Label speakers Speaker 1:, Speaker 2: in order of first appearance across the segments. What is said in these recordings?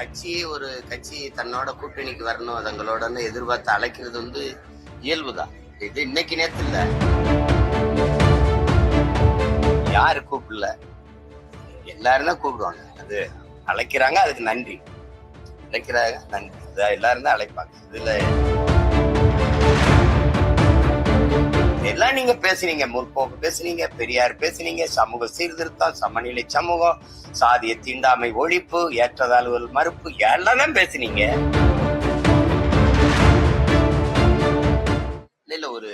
Speaker 1: கட்சி ஒரு கட்சி தன்னோட கூட்டணிக்கு வரணும் தங்களோட எதிர்பார்த்து அழைக்கிறது வந்து இயல்புதான். இது இன்னைக்கு நேரத்தில் இல்ல. யாரு கூப்பிடல? எல்லாரும் தான் கூப்பிடுவாங்க. அது அழைக்கிறாங்க அதுக்கு நன்றி. அழைக்கிறாங்க நன்றி. எல்லாரும் தான் அழைப்பாங்க. இதுல எல்லாம் நீங்க பேசுனீங்க முற்போக்கு பேசுனீங்க பெரியார் பேசுனீங்க சமூக சீர்திருத்தம் சமநிலை சமூகம் சாதிய தீண்டாமை ஒழிப்பு ஏற்றதாழ்வுகள் மறுப்பு எல்லாம் பேசுனீங்க. இல்ல ஒரு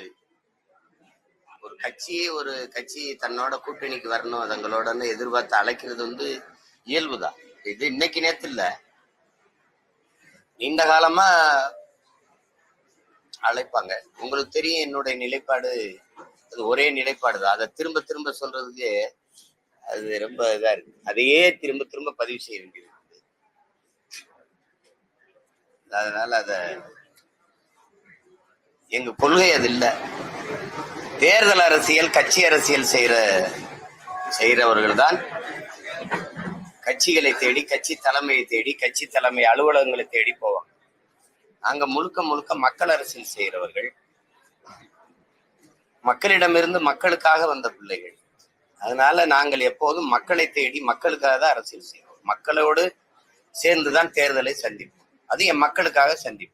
Speaker 1: ஒரு கட்சி ஒரு கட்சி தன்னோட கூட்டணிக்கு வரணும் தங்களோட எதிர்பார்த்து அழைக்கிறது வந்து இயல்புதான். இது இன்னைக்கு நேத்து இல்ல. நீண்ட காலமா அழைப்பாங்க. உங்களுக்கு தெரியும் என்னுடைய நிலைப்பாடு அது ஒரே நிலைப்பாடு தான் அதை திரும்ப திரும்ப சொல்றதுக்கு அது ரொம்ப இதா இருக்கு. அதையே திரும்ப திரும்ப பதிவு செய்ய வேண்டியது அதனால அத எங்க கொள்கை அது இல்ல. தேர்தல் அரசியல் கட்சி அரசியல் செய்யற செய்யறவர்கள் தான் கட்சிகளை தேடி கட்சி தலைமையை தேடி கட்சி தலைமை அலுவலகங்களை தேடி போவாங்க. நாங்க முழுக்க முழுக்க மக்கள் அரசியல் செய்கிறவர்கள் மக்களிடமிருந்து மக்களுக்காக வந்த பிள்ளைகள். அதனால நாங்கள் எப்போதும் மக்களை தேடி மக்களுக்காக தான் அரசியல் செய்வோம். மக்களோடு சேர்ந்துதான் தேர்தலை சந்திப்போம். அது என் மக்களுக்காக சந்திப்போம்.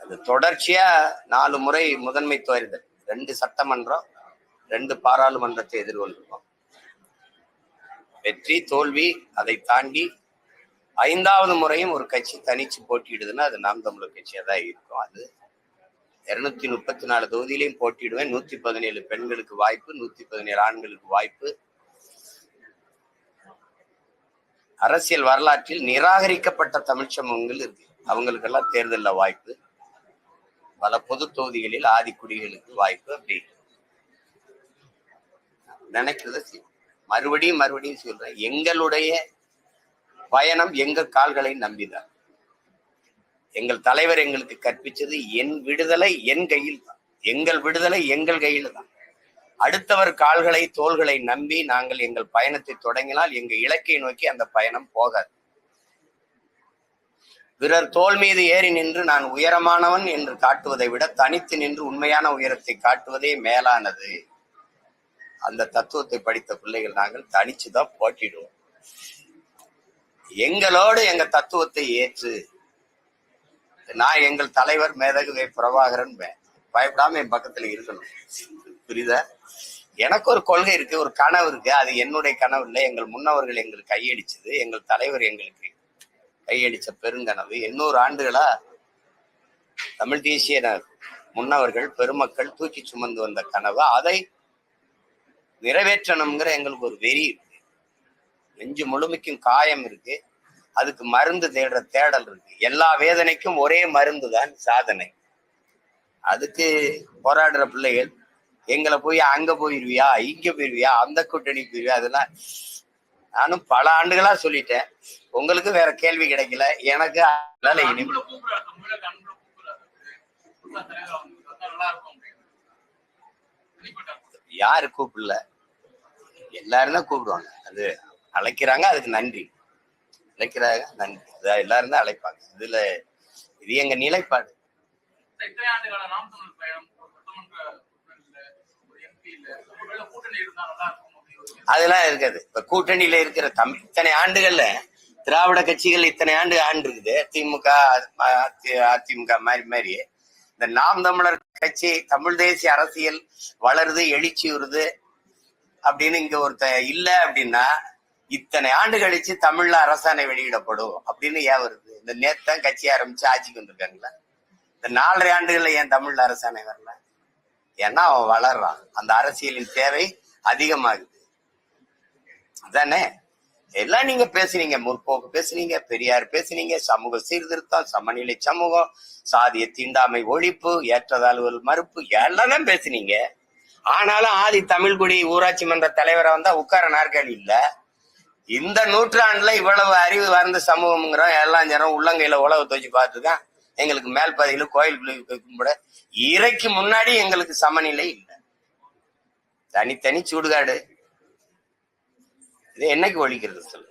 Speaker 1: அது தொடர்ச்சியா நாலு முறை முதன்மை தேர்தல் ரெண்டு சட்டமன்றம் ரெண்டு பாராளுமன்றத்தை எதிர்கொண்டிருக்கோம் வெற்றி தோல்வி அதை தாண்டி ஐந்தாவது முறையும் ஒரு கட்சி தனிச்சு போட்டியிடுதுன்னா அது நாம் தமிழர் கட்சியாக தான் இருக்கும். அது இருநூத்தி முப்பத்தி நாலு தொகுதியிலையும் போட்டியிடுவேன். நூத்தி பதினேழு பெண்களுக்கு வாய்ப்பு நூத்தி பதினேழு ஆண்களுக்கு வாய்ப்பு. அரசியல் வரலாற்றில் நிராகரிக்கப்பட்ட தமிழ் சமூகங்கள் இருக்கு. அவங்களுக்கெல்லாம் தேர்தலில் வாய்ப்பு. பல பொது தொகுதிகளில் ஆதிக்குடிகளுக்கு வாய்ப்பு அப்படி. நினைக்கிறத மறுபடியும் மறுபடியும் சொல்றேன். எங்களுடைய பயணம் எங்க கால்களை நம்பிதான். எங்கள் தலைவர் எங்களுக்கு கற்பிச்சது என் விடுதலை என் கையில் தான் எங்கள் விடுதலை எங்கள் கையில் தான் அடுத்தவர் கால்களை தோள்களை நம்பி நாங்கள் எங்கள் பயணத்தை தொடங்கினால் எங்கள் இலக்கை நோக்கி அந்த பயணம் போகாது. பிறர் தோல் மீது ஏறி நின்று நான் உயரமானவன் என்று காட்டுவதை விட தனித்து நின்று உண்மையான உயரத்தை காட்டுவதே மேலானது. அந்த தத்துவத்தை படித்த பிள்ளைகள் நாங்கள் தனிச்சுதான் போட்டிடுவோம். எங்களோடு எங்க தத்துவத்தை ஏற்று நான் எங்கள் தலைவர் மேதகு வே பிரபாகரன் பயப்படாம என் பக்கத்துல இருக்கணும். புரியுதா? எனக்கு ஒரு கொள்கை இருக்கு ஒரு கனவு இருக்கு. அது என்னுடைய கனவு இல்லை. எங்கள் முன்னவர்கள் எங்களுக்கு கையடிச்சது எங்கள் தலைவர் எங்களுக்கு கையடிச்ச பெருங்கனவு. எண்ணூறு ஆண்டுகளா தமிழ் தேசிய ந- முன்னவர்கள் பெருமக்கள் தூக்கி சுமந்து வந்த கனவு. அதை நிறைவேற்றணுங்கிற எங்களுக்கு ஒரு வெறி இருக்கு. நெஞ்சு முழுமைக்கும் காயம் இருக்கு. அதுக்கு மருந்து தேடுற தேடல் இருக்கு. எல்லா வேதனைக்கும் ஒரே மருந்து தான் சாதனை. அதுக்கு போராடுற பிள்ளைகள் எங்களை போய் அங்க போயிருவியா இங்க போயிருவியா அந்த கூட்டணி போயிருவியா அதெல்லாம் நானும் பல ஆண்டுகளா சொல்லிட்டேன். உங்களுக்கு வேற கேள்வி கிடைக்கல. எனக்கு அதனால இனி
Speaker 2: அன்புல கூப்பிடுறாரு தமிழக அன்புல கூப்பிடுறாரு. புதுசா தலைவர் வந்து வந்தா நல்லா இருக்கும் அப்படின்னு. தனிப்பட்ட
Speaker 1: யாரு கூப்பிடல? எல்லாரும் தான் கூப்பிடுவாங்க. அது அழைக்கிறாங்க அதுக்கு நன்றி. அழைக்கிறாங்க நன்றி எல்லாரும் தான் அழைப்பாங்க. இதுல இது எங்க நிலைப்பாடு. அதெல்லாம் இருக்காது. இப்ப கூட்டணியில இருக்கிற தம் இத்தனை ஆண்டுகள்ல திராவிட கட்சிகள் இத்தனை ஆண்டு ஆண்டு இருக்குது. திமுக அதி- அதிமுக மாதிரி மாதிரி இந்த நாம் தமிழர் கட்சி தமிழ் தேசிய அரசியல் வளருது எழுச்சி வருது அப்படின்னு இங்க ஒருத்த இல்ல அப்படின்னா இத்தனை ஆண்டு கழிச்சு தமிழ்ல அரசாணை வெளியிடப்படும் அப்படின்னு ஏன் வருது? இந்த நேத்தான் கட்சி ஆரம்பிச்சு ஆட்சிக்கு வந்திருக்காங்களா இந்த நாலரை ஆண்டுகள்ல ஏன் தமிழ்ல அரசாணை வரல? ஏன்னா அவன் வளர்றான். அந்த அரசியலின் தேவை அதிகமாகுது. அதானே? எல்லாம் நீங்க பேசுனீங்க. முற்போக்கு பேசுனீங்க பெரியார் பேசுனீங்க சமூக சீர்திருத்தம் சமநிலை சமூகம் சாதிய தீண்டாமை ஒழிப்பு ஏற்றதாழ்வுகள் மறுப்பு எல்லாம் பேசுனீங்க. ஆனாலும் ஆதி தமிழ்குடி ஊராட்சி மன்ற தலைவரை வந்தா உட்கார நாற்காலி இல்லை. இந்த நூற்றாண்டுல இவ்வளவு அறிவு வார்ந்த சமூகம்ங்கிறோம். எல்லாம் ஜனம் உள்ளங்கையில உழவு துவச்சு பார்த்துதான் எங்களுக்கு மேல் பாதையில கோயில் பிள்ளைக்கு கும்பிட இறைக்கு முன்னாடி எங்களுக்கு சமநிலை இல்லை. தனித்தனி சூடுகாடு. இது என்னைக்கு ஒழிக்கிறது சொல்லு